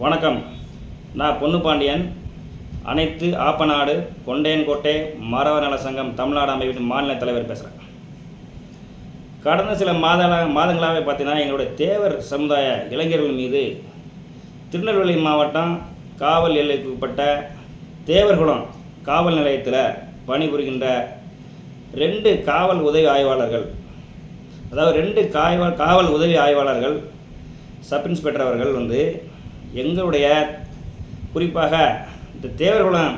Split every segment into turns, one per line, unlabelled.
வணக்கம். நான் பொன்னு பாண்டியன். அனைத்து ஆப்பநாடு கொண்டையன்கோட்டை மாணவர் நல சங்கம் தமிழ்நாடு அமைப்பின் மாநில தலைவர் பேசுகிறேன் கடந்த சில மாத மாதங்களாகவே பார்த்தீங்கன்னா எங்களுடைய தேவர் சமுதாய இளைஞர்கள் மீது திருநெல்வேலி மாவட்டம் காவல் எல்லைக்கு உட்பட்ட தேவர்குளம் காவல் நிலையத்தில் பணிபுரிகின்ற ரெண்டு காவல் உதவி ஆய்வாளர்கள் அதாவது ரெண்டு காய்வா காவல் உதவி ஆய்வாளர்கள் சப் இன்ஸ்பெக்டர் அவர்கள் வந்து எங்களுடைய குறிப்பாக இந்த தேவர்குளம்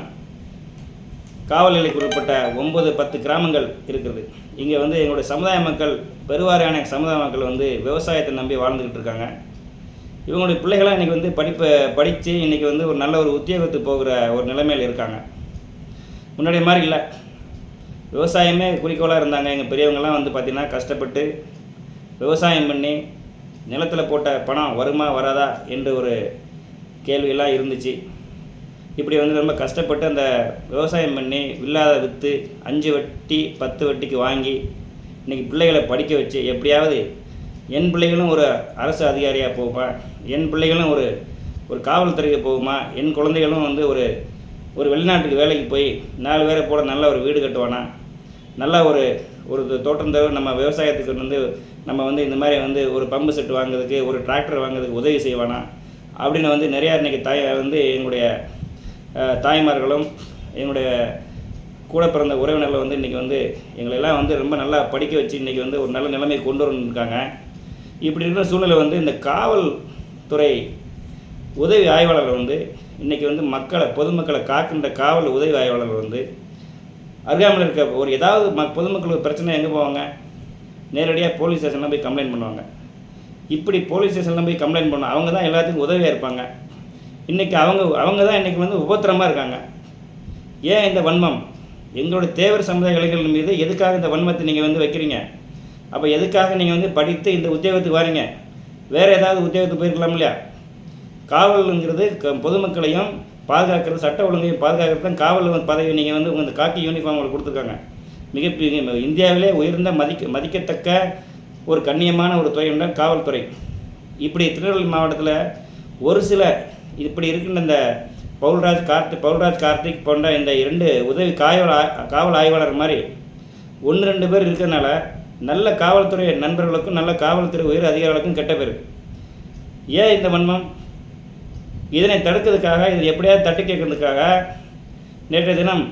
காவல் நிலைக்கு உட்பட்ட ஒம்பது பத்து கிராமங்கள் இருக்கிறது. இங்கே வந்து எங்களுடைய சமுதாய மக்கள் பெருவாரியான சமுதாய மக்கள் வந்து விவசாயத்தை நம்பி வாழ்ந்துக்கிட்டு இருக்காங்க. இவங்களுடைய பிள்ளைகளாம் இன்றைக்கி வந்து படிப்பை படித்து இன்றைக்கி வந்து ஒரு நல்ல ஒரு உத்தியோகத்துக்கு போகிற ஒரு நிலைமையில் இருக்காங்க. முன்னாடி மாதிரி இல்லை. விவசாயமே குறிக்கோளாக இருந்தாங்க. எங்கள் பெரியவங்கள்லாம் வந்து பார்த்திங்கன்னா கஷ்டப்பட்டு விவசாயம் பண்ணி நிலத்தில் போட்ட பணம் வருமா வராதா என்று ஒரு கேள்வியெல்லாம் இருந்துச்சு. இப்படி வந்து ரொம்ப கஷ்டப்பட்டு அந்த விவசாயம் பண்ணி இல்லாத விற்று அஞ்சு வட்டி பத்து வட்டிக்கு வாங்கி இன்றைக்கி பிள்ளைகளை படிக்க வச்சு எப்படியாவது என் பிள்ளைகளும் ஒரு அரசு அதிகாரியாக போகுமா? என் பிள்ளைகளும் ஒரு ஒரு காவல்துறைக்கு போகுமா? என் குழந்தைகளும் வந்து ஒரு ஒரு வெளிநாட்டுக்கு வேலைக்கு போய் நாலு பேரை போட நல்ல ஒரு வீடு கட்டுவானா? நல்ல ஒரு ஒரு தோட்டம் தவிர நம்ம விவசாயத்துக்கு வந்து நம்ம வந்து இந்த மாதிரி வந்து ஒரு பம்பு செட் வாங்குறதுக்கு ஒரு டிராக்டர் வாங்குறதுக்கு உதவி செய்வானா? அப்படின்னு வந்து நிறையா இன்றைக்கி தாய் வந்து எங்களுடைய தாய்மார்களும் எங்களுடைய கூட பிறந்த உறவினர்கள் வந்து இன்றைக்கி வந்து எங்களெல்லாம் வந்து ரொம்ப நல்லா படிக்க வச்சு இன்றைக்கி வந்து ஒரு நல்ல நிலைமை கொண்டு வந்துருக்காங்க. இப்படி இருக்கிற சூழ்நிலை வந்து இந்த காவல்துறை உதவி ஆய்வாளர்கள் வந்து இன்றைக்கி வந்து மக்களை பொதுமக்களை காக்கின்ற காவல் உதவி ஆய்வாளர்கள் வந்து அருகாமல் இருக்க ஒரு ஏதாவது ம பொதுமக்களுக்கு பிரச்சனை எங்கே போவாங்க? நேரடியாக போலீஸ் ஸ்டேஷனில் போய் கம்ப்ளைண்ட் பண்ணுவாங்க. இப்படி போலீஸ் ஸ்டேஷனில் போய் கம்ப்ளைண்ட் பண்ண அவங்க தான் எல்லாத்துக்கும் உதவியாக இருப்பாங்க. இன்றைக்கி அவங்க அவங்க தான் இன்றைக்கி வந்து உபத்திரமாக இருக்காங்க. ஏன் இந்த வன்மம்? எங்களோட தேவர் சமுதாய இளைஞர்கள் மீது எதுக்காக இந்த வன்மத்தை நீங்கள் வந்து வைக்கிறீங்க? அப்போ எதுக்காக நீங்கள் வந்து படித்து இந்த உத்தியோகத்துக்கு வரீங்க? வேறு ஏதாவது உத்தியோகத்துக்கு போயிருக்கலாம் இல்லையா? காவலுங்கிறது க- பொதுமக்களையும் பாதுகாக்கிறது சட்ட ஒழுங்கையும் பாதுகாக்கிறது தான் காவல் பதவி நீங்கள் வந்து உங்கள் இந்த காக்கி யூனிஃபார்ம் உங்களுக்கு கொடுத்துருக்காங்க. மிகப்பெரிய இந்தியாவிலே உயர்ந்த மதிக்க மதிக்கத்தக்க ஒரு கண்ணியமான ஒரு துறை காவல்துறை. இப்படி திருநெல்வேலி மாவட்டத்தில் ஒரு சில இப்படி இருக்கின்ற இந்த பவுல்ராஜ் கார்த்திக் பவுல்ராஜ் கார்த்திக் போன்ற இந்த இரண்டு உதவி காவல் ஆ- காவல் ஆய்வாளர் மாதிரி ஒன்று ரெண்டு பேர் இருக்கிறதுனால நல்ல காவல்துறை நண்பர்களுக்கும் நல்ல காவல்துறை உயர் அதிகாரிகளுக்கும் கெட்ட பேர். ஏன் இந்த வன்மம்? இதனை தடுக்கிறதுக்காக இது எப்படியாவது தட்டி கேட்கறதுக்காக நேற்றைய தினம்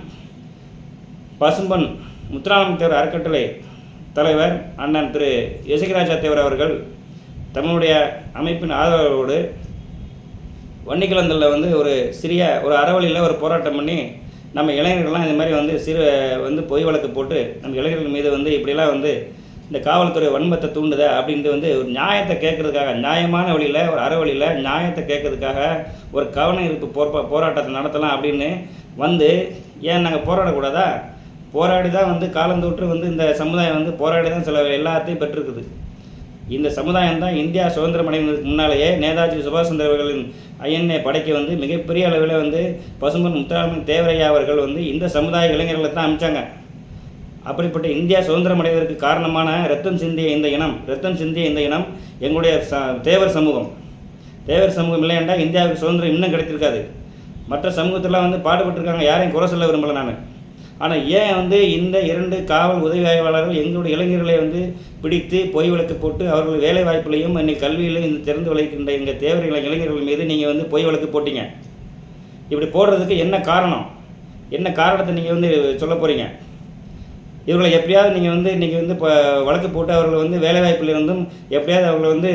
பசும்பன் முத்துராமத்தேவர் அறக்கட்டளை தலைவர் அண்ணன் திரு யசிகராஜா தேவர் அவர்கள் தம்முடைய அமைப்பின் ஆதரவோடு வன்னிக்கிழந்தில் வந்து ஒரு சிறிய ஒரு அறவழியில் ஒரு போராட்டம் பண்ணி நம்ம இளைஞர்கள்லாம் இந்த மாதிரி வந்து சிறு வந்து பொய் வழக்கு போட்டு நம்ம இளைஞர்கள் மீது வந்து இப்படிலாம் வந்து இந்த காவல்துறை வன்மத்தை தூண்டுதா அப்படின்ட்டு வந்து ஒரு நியாயத்தை கேட்கறதுக்காக நியாயமான வழியில் ஒரு அறவழியில் நியாயத்தை கேட்கறதுக்காக ஒரு கவன இருப்பு போராட்டத்தை நடத்தலாம் அப்படின்னு வந்து ஏன் நாங்கள் போராடக்கூடாதா? போராடி தான் வந்து காலந்தொற்று வந்து இந்த சமுதாயம் வந்து போராடி தான் சில எல்லாத்தையும் பெற்றிருக்குது. இந்த சமுதாயம் தான் இந்தியா சுதந்திரம் அடைவதற்கு முன்னாலேயே நேதாஜி சுபாஷ் சந்திர அவர்களின் ஐஎன்ஏ படைக்கு வந்து மிகப்பெரிய அளவில் வந்து பசும்பன் முத்துராமன் தேவரையா அவர்கள் வந்து இந்த சமுதாய இளைஞர்களை தான் அமிச்சாங்க. அப்படிப்பட்ட இந்தியா சுதந்திரம் அடைவதற்கு காரணமான ரத்தம் சிந்திய இந்த இனம் ரத்தம் சிந்திய இந்த இனம் எங்களுடைய ச தேவர் சமூகம். தேவர் சமூகம் இல்லையாண்டா இந்தியாவுக்கு சுதந்திரம் இன்னும் கிடைத்திருக்காது. மற்ற சமூகத்திலாம் வந்து பாடுபட்டிருக்காங்க யாரையும் குறை சொல்ல விரும்பலை நான். ஆனால் ஏன் வந்து இந்த இரண்டு காவல் உதவி ஆய்வாளர்கள் எங்களுடைய இளைஞர்களை வந்து பிடித்து பொய் வழக்கு போட்டு அவர்கள் வேலை வாய்ப்புலையும் இன்னைக்கு கல்வியிலும் இந்த திறந்து விளைக்கின்ற எங்கள் தேவையான இளைஞர்கள் மீது நீங்கள் வந்து பொய் வழக்கு போட்டீங்க. இப்படி போடுறதுக்கு என்ன காரணம்? என்ன காரணத்தை நீங்கள் வந்து சொல்ல போகிறீங்க இவர்களை எப்படியாவது நீங்கள் வந்து இன்றைக்கி வந்து இப்போ வழக்கு போட்டு அவர்களை வந்து வேலைவாய்ப்பில் இருந்தும் எப்படியாவது அவர்களை வந்து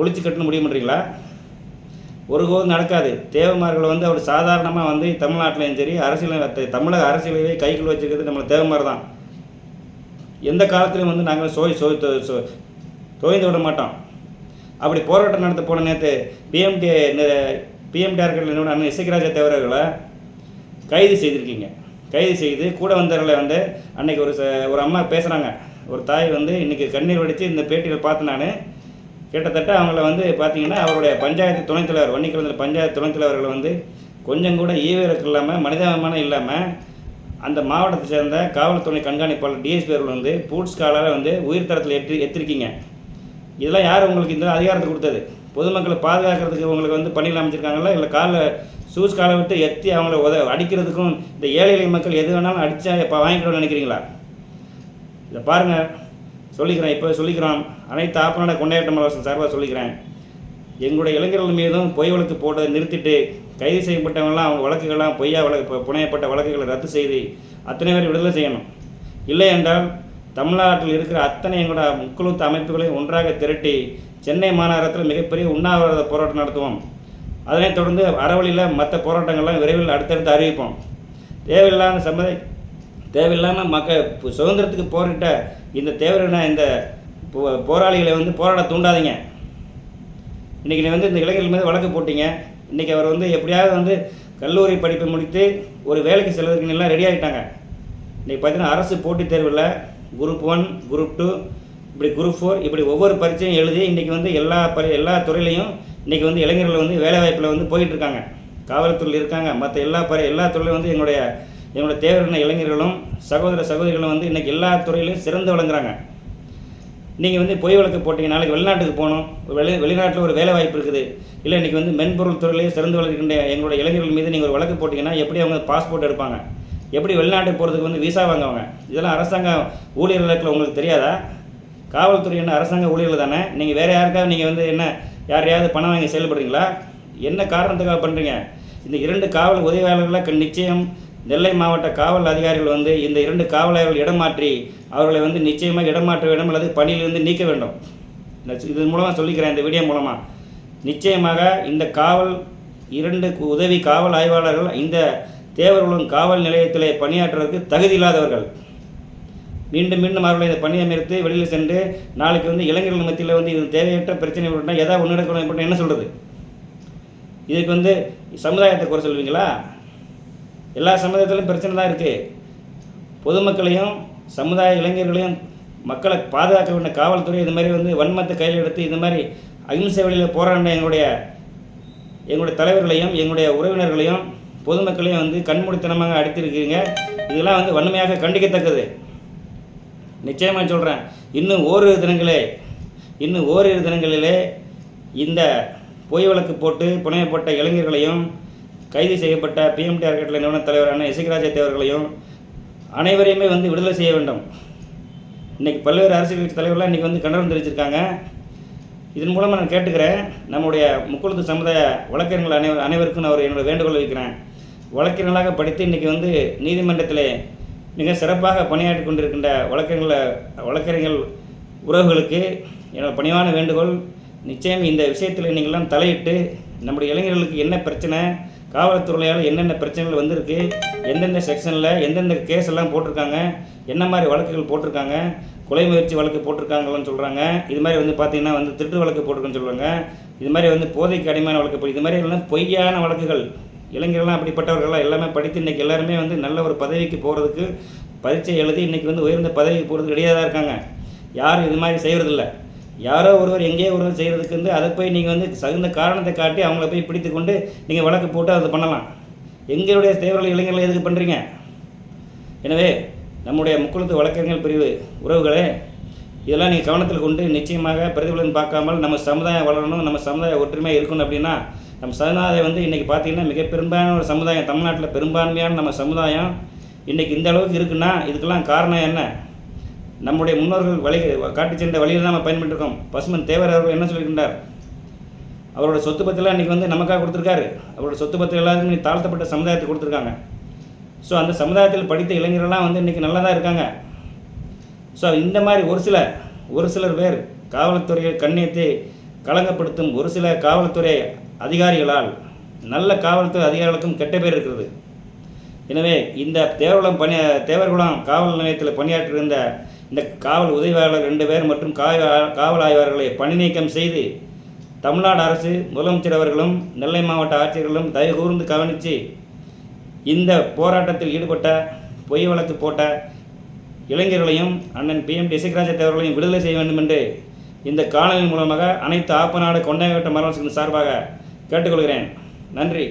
ஒழிச்சு கட்டணும் முடியும் பண்ணுறீங்களா ஒருபோதும் நடக்காது. தேவமார்கள் வந்து அவர் சாதாரணமாக வந்து தமிழ்நாட்டிலையும் சரி அரசியல் தமிழக அரசியலையே கைகள் வச்சுருக்கிறது நம்மளை தேவமார் தான். எந்த காலத்துலையும் வந்து நாங்கள் சோய் சோய் தோய்ந்து விட மாட்டோம். அப்படி போராட்டம் நடத்த போன நேற்று பிஎம்டி பிஎம்டிஆர்கள் நிறுவன அண்ணன் இசைக்கராஜா தேவர்களை கைது செய்திருக்கீங்க. கைது செய்து கூட வந்தவர்களை வந்து அன்னைக்கு ஒரு ச- ஒரு அம்மா பேசுகிறாங்க ஒரு தாய் வந்து இன்றைக்கி கண்ணீர் வடித்து இந்த பேட்டியில் பார்த்து நான் கிட்டத்தட்ட அவங்கள வந்து பார்த்தீங்கன்னா அவருடைய பஞ்சாயத்து துணைத் தலைவர் வன்னிக்கிழந்த பஞ்சாயத்து துணைத் தலைவர்களை வந்து கொஞ்சம் கூட ஈவிரக்கு இல்லாமல் மனிதாபிமானம் இல்லாமல் அந்த மாவட்டத்தை சேர்ந்த காவல்துறை கண்காணிப்பாளர் டிஎஸ்பி அவர்கள் வந்து பூட்ஸ் காலால் வந்து உயிர் தரத்தில் எத்தி எத்திருக்கீங்க. இதெல்லாம் யார் உங்களுக்கு இந்த அதிகாரத்தை கொடுத்தது? பொதுமக்களை பாதுகாக்கிறதுக்கு உங்களுக்கு வந்து பணியில் அமைச்சிருக்காங்களா? இல்லை காலில் ஷூஸ் காலை விட்டு எத்தி அவங்கள உத அடிக்கிறதுக்கும் இந்த ஏழை எளிய மக்கள் எது வேணாலும் அடித்தா இப்போ வாங்கிக்கணும்னு நினைக்கிறீங்களா? இதை பாருங்கள் சொல்லிக்கிறேன் இப்போ சொல்லிக்கிறோம். அனைத்து ஆப்பநாட கொண்டாட்ட மலவாசன் சார்பாக சொல்லிக்கிறேன். எங்களுடைய இளைஞர்கள் மீதும் பொய் வழக்கு போட்டதை நிறுத்திட்டு கைது செய்யப்பட்டவங்களாம் அவங்க வழக்குகள்லாம் பொய்யா வழக்கு புனையப்பட்ட வழக்குகளை ரத்து செய்து அத்தனை பேர் விடுதலை செய்யணும். இல்லை என்றால் தமிழ்நாட்டில் இருக்கிற அத்தனை எங்களோட முக்குழுத்த அமைப்புகளையும் ஒன்றாக திரட்டி சென்னை மாநகரத்தில் மிகப்பெரிய உண்ணாவிரத போராட்டம் நடத்துவோம். அதனைத் தொடர்ந்து அறவழியில் மற்ற போராட்டங்கள்லாம் விரைவில் அடுத்தடுத்து அறிவிப்போம். தேவையில்லாத சம்மதி தேவையில்லாமல் மக்கள் சுதந்திரத்துக்கு போரிட்ட இந்த தேவையான இந்த போ- போராளிகளை வந்து போராட தூண்டாதீங்க. இன்றைக்கி நீ வந்து இந்த இளைஞர்கள் மீது வழக்கு போட்டீங்க. இன்றைக்கி அவர் வந்து எப்படியாவது வந்து கல்லூரி படிப்பை முடித்து ஒரு வேலைக்கு செல்வதற்கு எல்லாம் ரெடி ஆகிட்டாங்க இன்றைக்கி பார்த்தீங்கன்னா அரசு போட்டித் தேர்வில் குரூப் ஒன் குரூப் டூ இப்படி குரூப் ஃபோர் இப்படி ஒவ்வொரு பரீட்சையும் எழுதி இன்றைக்கி வந்து எல்லா பரி எல்லா துறையிலையும் இன்றைக்கி வந்து இளைஞர்கள் வந்து வேலைவாய்ப்பில் வந்து போயிட்டுருக்காங்க காவல்துறையில் இருக்காங்க. மற்ற எல்லா பரி எல்லா துறையிலும் வந்து எங்களுடைய என்னோடய தேவையான இளைஞர்களும் சகோதர சகோதரிகளும் வந்து இன்றைக்கி எல்லா துறையிலையும் சிறந்து விளங்குறாங்க. நீங்கள் வந்து பொய் வழக்கு போட்டீங்க நாளைக்கு வெளிநாட்டுக்கு போகணும். வெளி வெளிநாட்டில் ஒரு வேலை வாய்ப்பு இருக்குது. இல்லை இன்றைக்கி வந்து மென்பொருள் துறையிலேயே சிறந்து வளர்க்கின்ற எங்களோட இளைஞர்கள் மீது நீங்கள் ஒரு வழக்கு போட்டிங்கன்னா எப்படி அவங்க பாஸ்போர்ட் எடுப்பாங்க? எப்படி வெளிநாட்டுக்கு போகிறதுக்கு வந்து விசா வாங்குவாங்க? இதெல்லாம் அரசாங்க ஊழியர்களுக்கு உங்களுக்கு தெரியாதா? காவல்துறை என்ன அரசாங்க ஊழியர்கள் தானே? நீங்கள் வேறு யாருக்காவது நீங்கள் வந்து என்ன யாரையாவது பணம் வாங்கி செயல்படுறீங்களா? என்ன காரணத்துக்காக பண்ணுறீங்க இந்த இரண்டு காவல் உதவியாளர்களாக நிச்சயம் நெல்லை மாவட்ட காவல் அதிகாரிகள் வந்து இந்த இரண்டு காவலர்கள் இடம் மாற்றி அவர்களை வந்து நிச்சயமாக இடமாற்ற வேண்டும் அல்லது பணியிலிருந்து நீக்க வேண்டும். நான் இது மூலமாக சொல்லிக்கிறேன் இந்த வீடியோ மூலமாக நிச்சயமாக இந்த காவல் இரண்டு உதவி காவல் ஆய்வாளர்கள் இந்த தேவர்களும் காவல் நிலையத்திலே பணியாற்றுவதற்கு தகுதி இல்லாதவர்கள். மீண்டும் மீண்டும் அவர்களை இந்த பணியை நிறுத்தி வெளியில் சென்று நாளைக்கு வந்து இளைஞர்கள் மத்தியில் வந்து இது தேவையற்ற பிரச்சனை விட்டால் ஏதாவது ஒன்று நடக்கணும் என்ன சொல்கிறது இதுக்கு வந்து சமுதாயத்தை குறை சொல்வீங்களா? எல்லா சமுதாயத்திலும் பிரச்சனை தான் இருக்குது பொதுமக்களையும் சமுதாய இளைஞர்களையும் மக்களை பாதுகாக்க வேண்டிய காவல்துறை இது மாதிரி வந்து வன்மத்தை கையில் எடுத்து இது மாதிரி அகிம்சை வழியில் போராடின எங்களுடைய எங்களுடைய தலைவர்களையும் எங்களுடைய உறவினர்களையும் பொதுமக்களையும் வந்து கண்மூடித்தனமாக அடித்திருக்கீங்க இதெல்லாம் வந்து வன்மையாக கண்டிக்கத்தக்கது. நிச்சயமாக சொல்கிறேன் இன்னும் ஓரிரு தினங்களே இன்னும் ஓரிரு தினங்களிலே இந்த பொய் வழக்கு போட்டு புனையப்பட்ட இளைஞர்களையும் கைது செய்யப்பட்ட பிஎம்டி அறக்கட்டளை நிறுவன தலைவரான இசைக்கராஜ தேவர்களையும் அனைவரையுமே வந்து விடுதலை செய்ய வேண்டும். இன்றைக்கி பல்வேறு அரசியல் கட்சி தலைவர்கள்லாம் இன்றைக்கி வந்து கண்டனம் தெரிவிச்சிருக்காங்க. இதன் மூலமாக நான் கேட்டுக்கிறேன் நம்முடைய முக்குளத்து சமுதாய வழக்கறிஞர்கள் அனைவர் அனைவருக்கும் நான் ஒரு என்னோட வேண்டுகோள் வைக்கிறேன். வழக்கறிஞர்களாக படித்து இன்றைக்கி வந்து நீதிமன்றத்தில் மிக சிறப்பாக பணியாற்றி கொண்டிருக்கின்ற வழக்கறிஞர்கள வழக்கறிஞர்கள் உறவுகளுக்கு என்னோடய பணிவான வேண்டுகோள் நிச்சயம் இந்த விஷயத்தில் நீங்கள்லாம் தலையிட்டு நம்முடைய இளைஞர்களுக்கு என்ன பிரச்சனை காவல்துறையால் என்னென்ன பிரச்சனைகள் வந்திருக்கு எந்தெந்த செக்ஷனில் எந்தெந்த கேஸ் எல்லாம் போட்டிருக்காங்க என்ன மாதிரி வழக்குகள் போட்டிருக்காங்க கொலை முயற்சி வழக்கு போட்டிருக்காங்களான்னு சொல்கிறாங்க இது மாதிரி வந்து பார்த்திங்கன்னா வந்து திருட்டு வழக்கு போட்டிருக்குன்னு சொல்கிறாங்க இது மாதிரி வந்து போதைக்கு அடிமையான வழக்கு போய் இது மாதிரி எல்லாம் பொய்யான வழக்குகள் இளைஞர்கள்லாம் அப்படிப்பட்டவர்கள்லாம் எல்லாமே படித்து இன்றைக்கி எல்லாருமே வந்து நல்ல ஒரு பதவிக்கு போகிறதுக்கு பரீட்சை எழுதி இன்றைக்கி வந்து உயர்ந்த பதவிக்கு போகிறதுக்கு ரெடியாக தான் இருக்காங்க. யாரும் இது மாதிரி செய்கிறதில்ல யாரோ ஒருவர் எங்கேயோ ஒருவர் செய்கிறதுக்கு வந்து அதை போய் நீங்கள் வந்து தகுந்த காரணத்தை காட்டி அவங்கள போய் பிடித்து கொண்டு நீங்கள் வழக்கு போட்டு அதை பண்ணலாம். எங்களுடைய தேவர்கள் இளைஞர்களை எதுக்கு பண்ணுறீங்க எனவே நம்முடைய முக்குளத்து வழக்கறிஞர் பிரிவு உறவுகளே இதெல்லாம் நீங்கள் கவனத்தில் கொண்டு நிச்சயமாக பிரதிபலன் பார்க்காமல் நம்ம சமுதாயம் வளரணும் நம்ம சமுதாயம் ஒற்றுமையாக இருக்கணும் அப்படின்னா நம்ம சமுதாயம் வந்து இன்றைக்கி பார்த்தீங்கன்னா மிக பெரும்பாலான ஒரு சமுதாயம் தமிழ்நாட்டில் பெரும்பான்மையான நம்ம சமுதாயம் இன்றைக்கி இந்த அளவுக்கு இருக்குன்னா இதுக்கெல்லாம் காரணம் என்ன? நம்முடைய முன்னோர்கள் வழி காட்டி சென்ற வழியில் நம்ம பயன்பட்டுருக்கோம் பசுமன் தேவர் அவர்கள் என்ன சொல்லியிருக்கின்றார்? அவரோட சொத்து பத்திலாம் இன்றைக்கி வந்து நமக்காக கொடுத்துருக்காரு. அவரோட சொத்து பத்திரம் எல்லாருமே தாழ்த்தப்பட்ட சமுதாயத்தை கொடுத்துருக்காங்க. ஸோ அந்த சமுதாயத்தில் படித்த இளைஞர்கள்லாம் வந்து இன்றைக்கி நல்லா தான் இருக்காங்க. ஸோ இந்த மாதிரி ஒரு சில ஒரு சிலர் பேர் காவல்துறையை கண்ணியத்தை களங்கப்படுத்தும் ஒரு சில காவல்துறை அதிகாரிகளால் நல்ல காவல்துறை அதிகாரிகளுக்கும் கெட்ட பேர் இருக்கிறது. எனவே இந்த தேவர்குளம் பணி தேவர்குளம் காவல் நிலையத்தில் பணியாற்றியிருந்த இந்த காவல் உதவியாளர் ரெண்டு பேர் மற்றும் காவல் ஆய்வாளர்களை பணி நீக்கம் செய்து தமிழ்நாடு அரசு முதலமைச்சர் அவர்களும் நெல்லை மாவட்ட ஆட்சியர்களும் தயவு கூர்ந்து கவனித்து இந்த போராட்டத்தில் ஈடுபட்ட பொய் வழக்கு போட்ட இளைஞர்களையும் அண்ணன் பிஎம்டி இசைக்கராஜ தேவர்களையும் விடுதலை செய்ய வேண்டும் என்று இந்த காணொலி மூலமாக அனைத்து ஆப்பநாடு கொண்டாயவட்ட மரணத்தின் சார்பாக கேட்டுக்கொள்கிறேன். நன்றி.